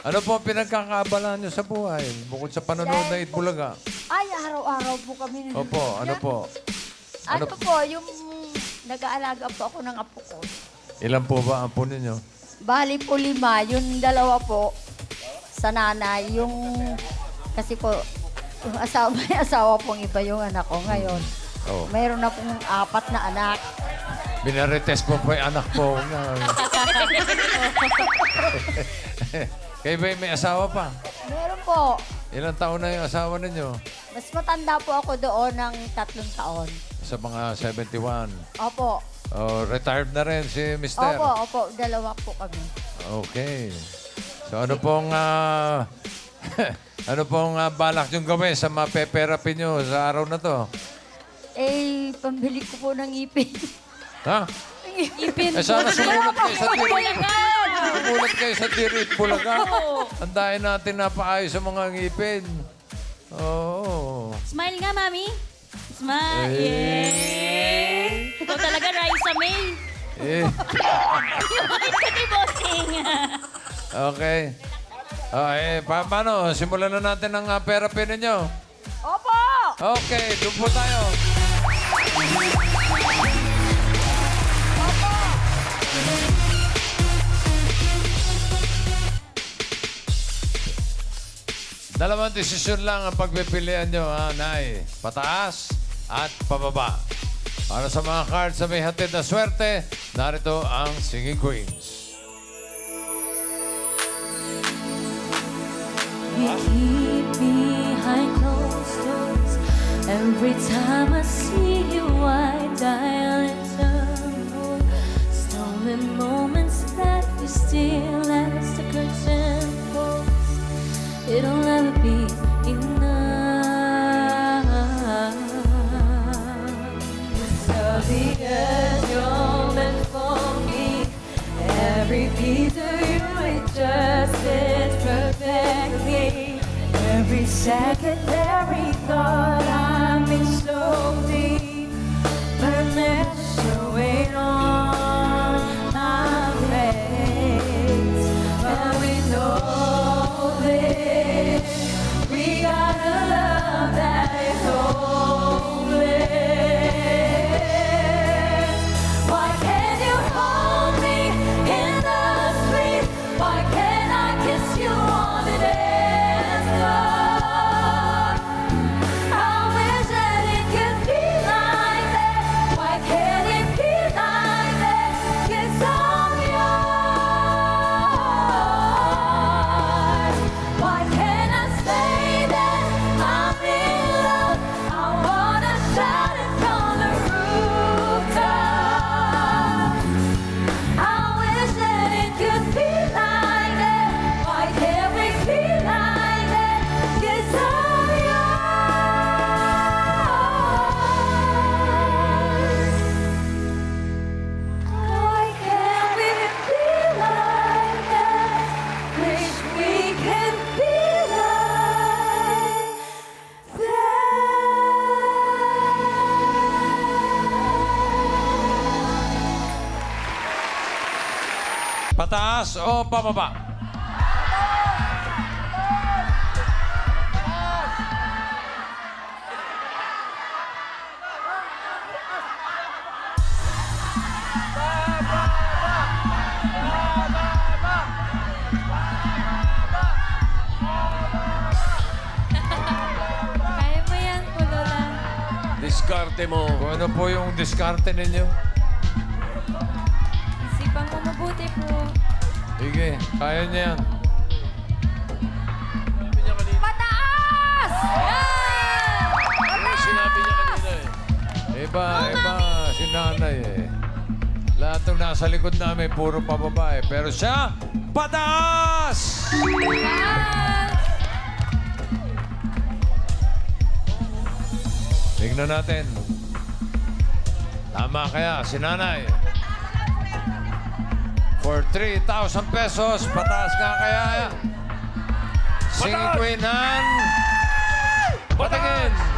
Ano po ang pinagkakaabalahan nyo sa buhay? Bukod sa panonood na Itbulaga. Ay, araw-araw po kami. nanonood Opo, ano po? Ano, ano- po, yung nag-aalaga po ako ng apo ko. Ilan po ba ang po ninyo? Bali po lima, yung dalawa po sa nanay, yung kasi po yung asawa, may asawa pong iba yung anak ko ngayon. Oh. Mayroon na pong apat na anak. Binarites po po yung anak po. Kayo ba may asawa pa? Meron po. Ilang taon na yung asawa ninyo? Mas matanda po ako doon ng tatlong taon. Sa mga 71. Opo. Oh, retired na rin si Mister. Opo, opo. Dalawa po kami. Okay. So ano pong ah, ano pong ah, balak yung gawin sa mga peperapin nyo sa araw na to? Eh, pambili ko po ng ipin. Ha? ipin. Eh sana sumulat kayo sa tirit. Sumulat kayo sa tirit, Bulaga. Andahin natin napaayos sa mga ngipin. Oo. Smile nga, Mami. Smile. Eh. Yeah. Ikaw talaga, Raisa May. Eh, Bakit ka di bossing? okay. Oh, eh, pa paano? Simulan na natin ang uh, therapy ninyo. Opo! Okay, doon po tayo. Dalawang desisyon lang ang pagpipilian nyo, ha, Nay. Pataas at pababa. Para sa mga cards na may hatid na swerte, narito ang Singing Queens. You keep behind closed doors. Every time I see you, I dial and tremble. Stolen moments that you steal as the curtain. It'll never be enough. So because you're meant for me, every piece of you just fits perfectly. Every second, every thought, Pataas o pababa? Kaya mo yan, Kulola. Diskarte mo. Kung ano po yung diskarte ninyo? Mabuti po. Sige, kaya niya yan. Sinabi niya kanina. Pataas! Ano sinabi niya kanina eh? Iba, iba, si nanay eh. Lahat ng nasa likod namin, puro pababae. Pero siya, pataas! Tignan natin. Tama kaya, si nanay. For 3,000 pesos, pataas nga kaya. Singing! Queen ng... Patingin!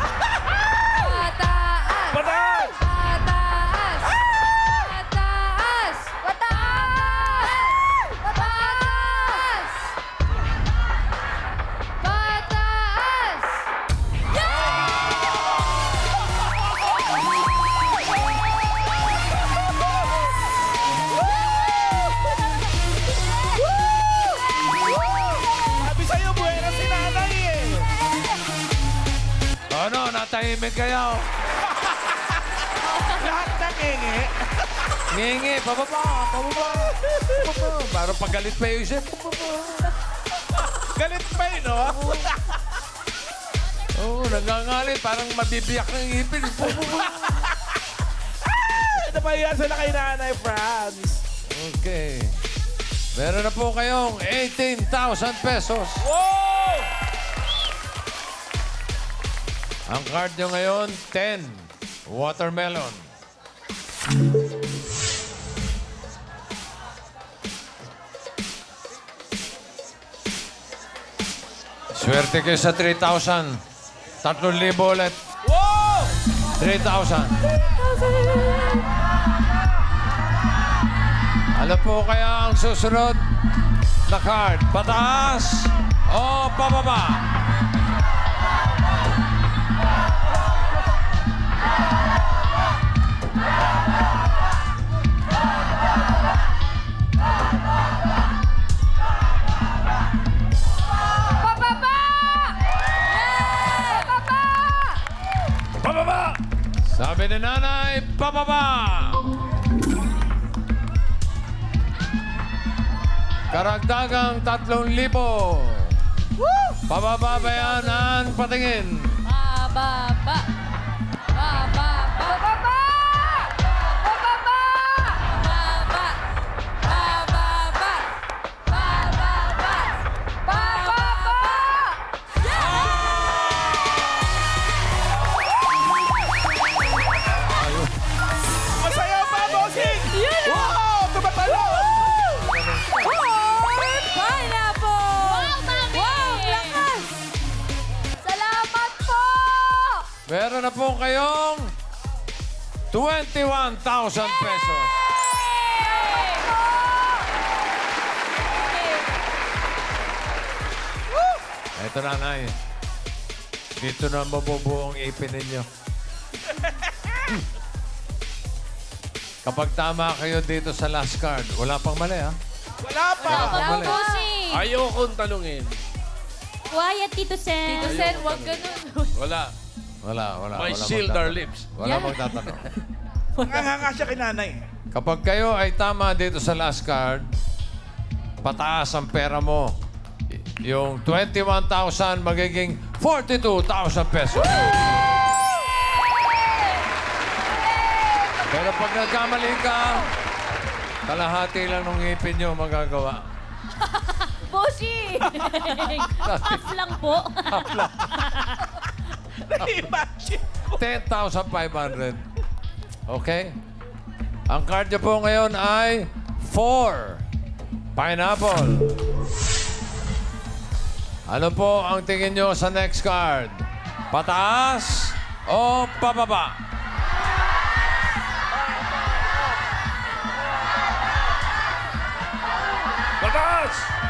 Tahimik kayo. Lahat na ngingi. Ngingi, pababa, pababa. pababa. Parang pagalit pa yung isip. Galit pa yun, no? Oo, nangangalit. Parang mabibiyak ng ngipin. Ba yan sila kay Nanay Franz? Okay. Meron na po kayong 18,000 pesos. Wow! Ang card nyo ngayon, 10. Watermelon. Swerte kayo sa 3,000. 3,000 ulit. Wow! 3,000. Ano po kaya ang susunod na card? Pataas o pababa? Pababa! Sabi ni nanay, pababa! Karagdagang tatlong libo. Pababa ba yan ang patingin? Bababa. Meron na po kayong 21,000 pesos. Ito na, Nay. Dito na mabubuo ang ipin ninyo. Kapag tama kayo dito sa last card, wala pang mali, ha? Wala pa! Wala pang mali. Bossing! Ayokong tanungin. Quiet, Tito Sen. Tito Sen, wag ganun. Wala. Wala, wala. My wala shield magtatanong. are lips. Wala magtatanong. Nanganganga siya kay Nanay. Kapag kayo ay tama dito sa last card, pataas ang pera mo. Yung 21,000 magiging 42,000 pesos. Pero pag nagkamali ka, kalahati lang ng ngipin nyo magagawa. Bossing! Half lang po. Na-imagine. 10,500. Okay? Ang card nyo po ngayon ay 4. Pineapple. Ano po ang tingin nyo sa next card? Pataas o pababa? Pataas!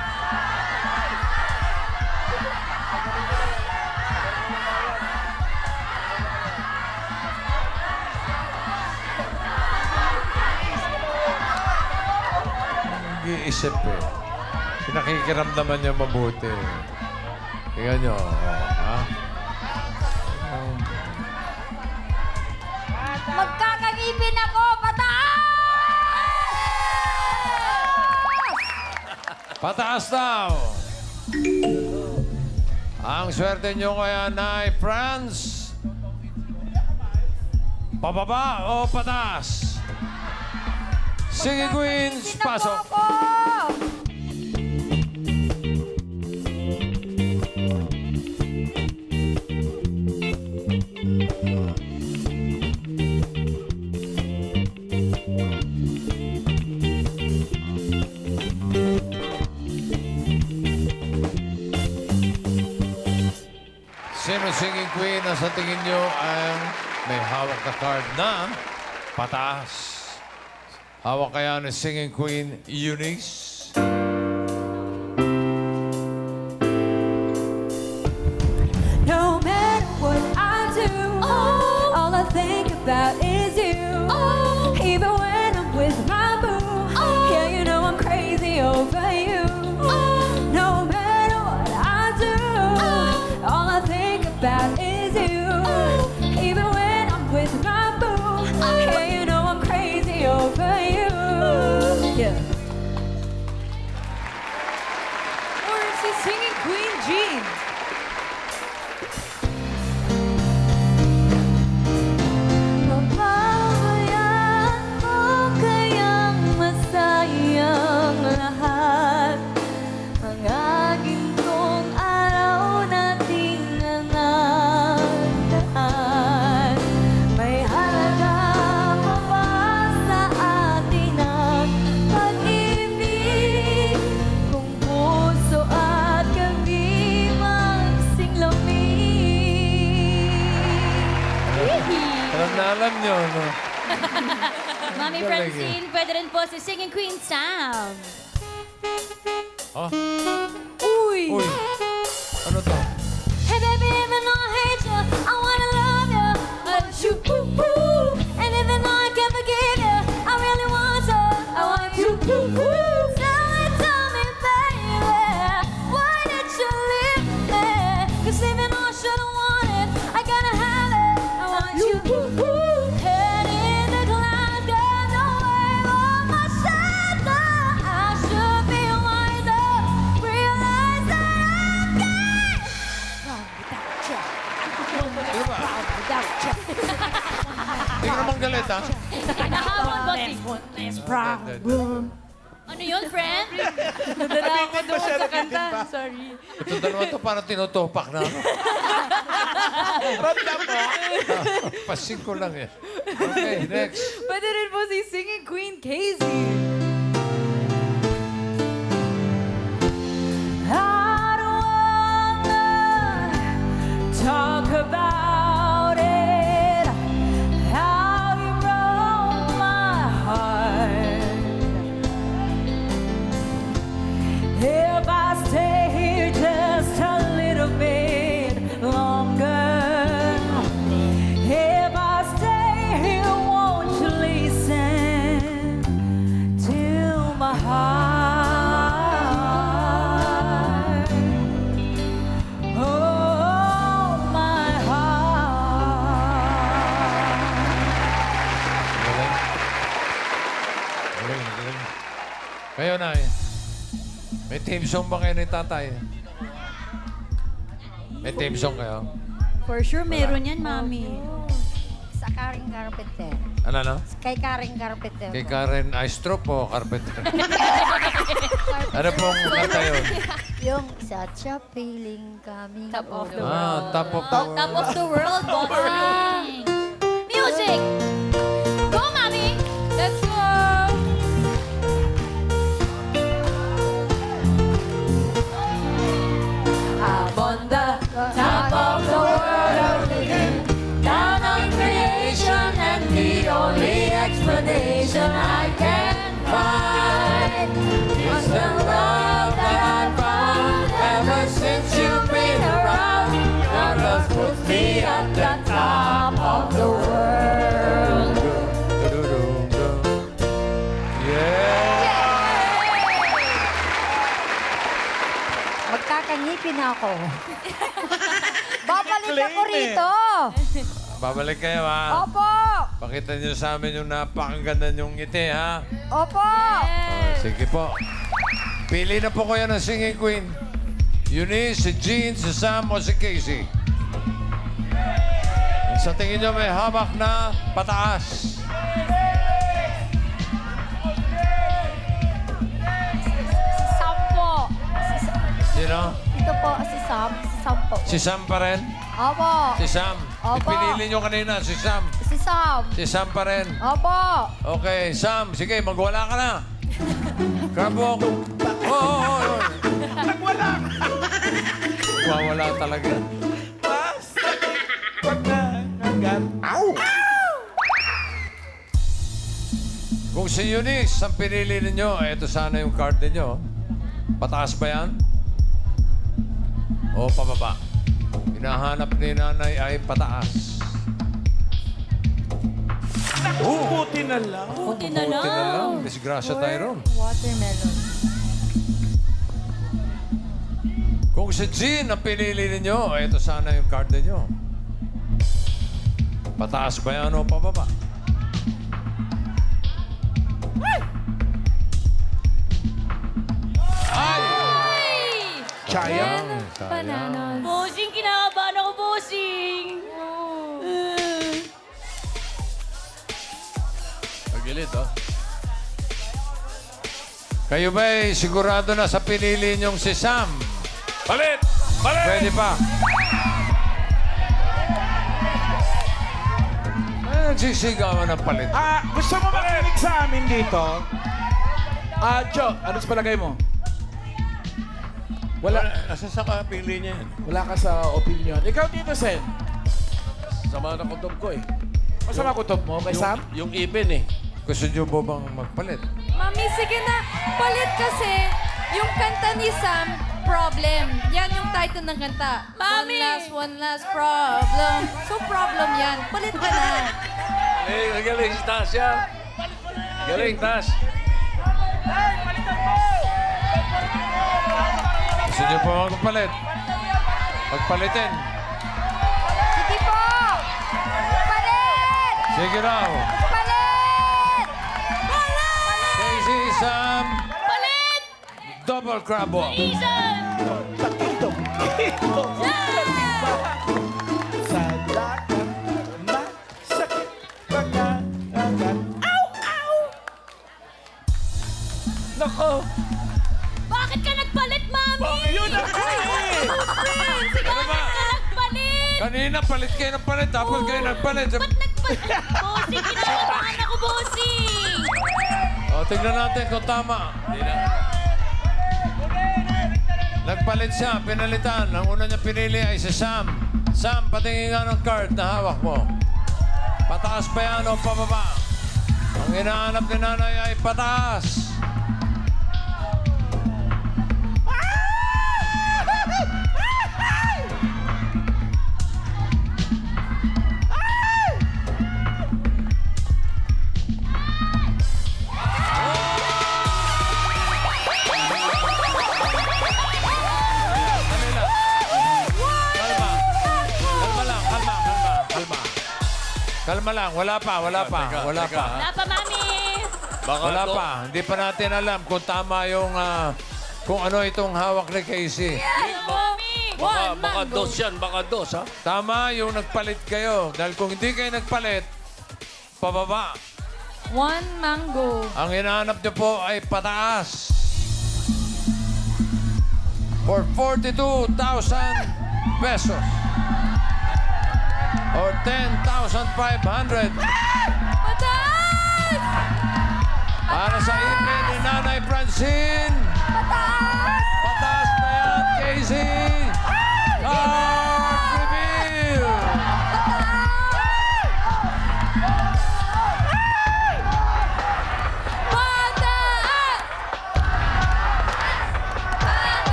Nag-iisip eh. Pinakikiramdaman niya mabuti. Tingnan nyo. Oh, ha? Magkakangipin ako! Pataas! Pataas daw. Ang swerte nyo kaya na Franz. Pababa o pataas? Sige, Queens. Po Pasok. Sino singing queen na sa tingin nyo ang may hawak na card na pataas? Hawak kaya ni singing queen Eunice? Rin po si Singing Queen Sam. Oh, Uy! uy. Ano to? Hey baby, even though I hate you, I wanna love you. Want you, boo boo. Hindi ka naman galit, ha? Nahamon ba si... Ano yun, friend? Nadala ako doon sa kanta. Sorry. Ito dalawa to parang tinutupak na. ano? Ronda po. Pasing ko lang eh. Okay, next. Pwede rin po si Singing Queen Casey. I don't wanna talk about Kayo na eh. May team song ba kayo ni tatay? May team song kayo? For sure, meron yan, Mami. Sa Karing Carpenter. Ano na? Kay Karing Carpenter. Kay po. Karen Aistrop o Carpenter? ano pong kanta yun? Yung such a feeling coming Top of the Ah, top of the Top of the world, bossing. Music! Puts me at the top of the world. Yeah! Magkakangipin ako. Babalik ako Claim eh. rito. Babalik kayo ha. Opo. Pakita niyo sa amin yung napakaganda niyong ngiti ha. Opo. Oh, sige po. Pili na po kayo ng singing queen. Eunice, si Jean, si Sam o si Casey. Sa tingin niyo may hamak na pataas. Si Sam po. Si Sa- Sino? Ito po, si Sam. Si Sam po. Si Sam pa rin? Opo. Si Sam. Opo. Pinili niyo kanina, si Sam. Si Sam. Si Sam pa rin. Opo. Okay, Sam, sige, magwala ka na. Kabok. Oo, oo, oo. Nagwala. Wawala talaga. Pag nangagat. Kung si Eunice ang pinili ninyo, ito sana yung card ninyo. Pataas ba yan? O pababa? Hinahanap ni nanay ay pataas. Buti na lang. Buti na Buti na lang. lang. Disgrasya tayo ron. Watermelon. Kung si Jean ang pinili ninyo, ito sana yung card ninyo. Pataas ba yan o pababa? Ay! Ay! Chaya. Bananas. Bossing, kinakabahan ako, bossing. Pagilid, oh. Kayo ba'y sigurado na sa pinili niyong si Sam? Palit! Palit! Pwede pa. Nagsisigawan ng palit. Ah, gusto mo makinig sa amin dito? Ah, Jo, ano sa palagay mo? Wala, Asa sa kapili niya yan? wala ka sa opinion. Ikaw dito, Sen. Sama na kutob ko eh. Masama kutob mo, kay Sam? Yung ipin eh. Gusto niyo po bang magpalit? Mami, sige na. Palit kasi yung kanta ni Sam, Problem. Yan yung title ng kanta. Mami! One last, one last problem. So problem yan. Palit ka na. Eh, galing, taas yan. Galing, taas. Gusto niyo po magpalit? Magpalitin. Sige po! Palit! Sige raw. Palit! Casey, Sam, Palit! Double crab walk. Kitong, sa dagat, masakit pagkagat. Ow! Ow! Nako! Bakit ka nagpalit, mami? Yun ang eh! Ano ba? Bakit ka nagpalit? Kanina palit kayo ng palit, tapos kayo nagpalit. Ba't nagpalit? bossing, kinakabahan ako, bossing. O, tingnan natin kung tama. Nagpalit siya, pinalitan. Ang una niya pinili ay si Sam. Sam, patingin nga ng card na hawak mo. Pataas pa yan o pababa? Ang hinahanap ni nanay ay pataas. Kalma lang, wala pa, wala pa, Teka, wala teka, pa. Wala pa, mami. Baka Wala to- pa, hindi pa natin alam kung tama yung ah, kung ano itong hawak ni Casey. Mami. Baka, One baka mango. dos yan, baka dos, ha? Tama yung nagpalit kayo. Dahil kung hindi kayo nagpalit, pababa. One mango. Ang hinahanap niyo po ay pataas. For 42,000 pesos. Or 10,500. Pataas! Para sa ipin ni Nanay Francine.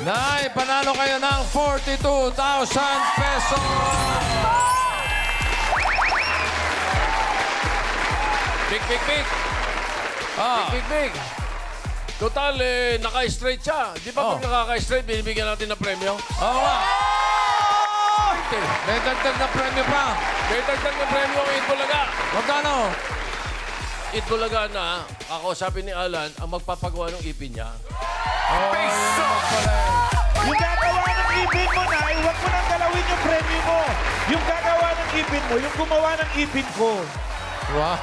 Nay, panalo kayo ng 42,000 pesos. Big, big, big. Ah, Big, big. Total, eh, naka-straight siya. Di ba Oh. pag nakaka-straight, binibigyan natin ng premyo? oo nga. May dagdag na premyo pa. May dagdag ng premyo ang Itbulaga. Magkano? Itbulaga na, kakausapin ni Alan ang magpapagawa ng ipin niya. Pala eh. Yung gagawa ng ipin mo na, eh, huwag mo nang galawin yung premyo mo. Yung gagawa ng ipin mo, yung gumawa ng ipin ko. Wow.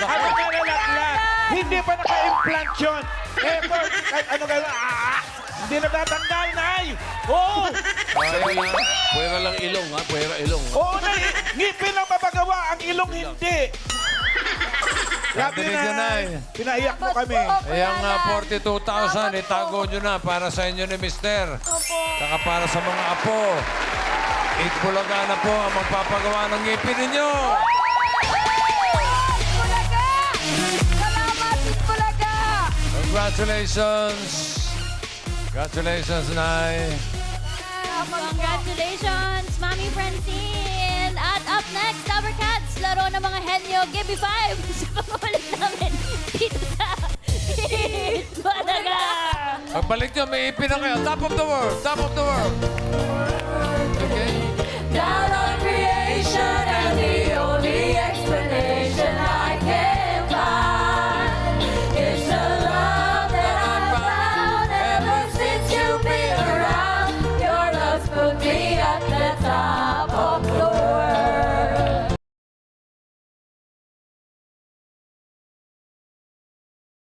Ano na nalaglag? Hindi pa naka-implant yun. Eto, kahit ano gano'n, ah, hindi na tatanggal, Nay. Oo, Ayun na. Puwera lang ilong, ha? Puwera ilong. ha? oo, Nay. Ngipin ang mapagawa, ang ilong hindi. Grabe Narinig yun, Nay. Pinaiyak mo kami. Ayan nga, 42,000. Itago nyo na para sa inyo ni Mister. Saka para sa mga apo. Itbulaga na po ang magpapagawa ng ngipin ninyo. Bulaga! Salamat, Bulaga! Congratulations. Congratulations, Nay. Congratulations, Mami Francine! At up next, Tower Cats, laro ng mga henyo. Give me five! Sa pagbabalik namin dito sa Hit Pagbalik nyo, may ipin na kayo. Top of the world! Top of the world! Okay? Down on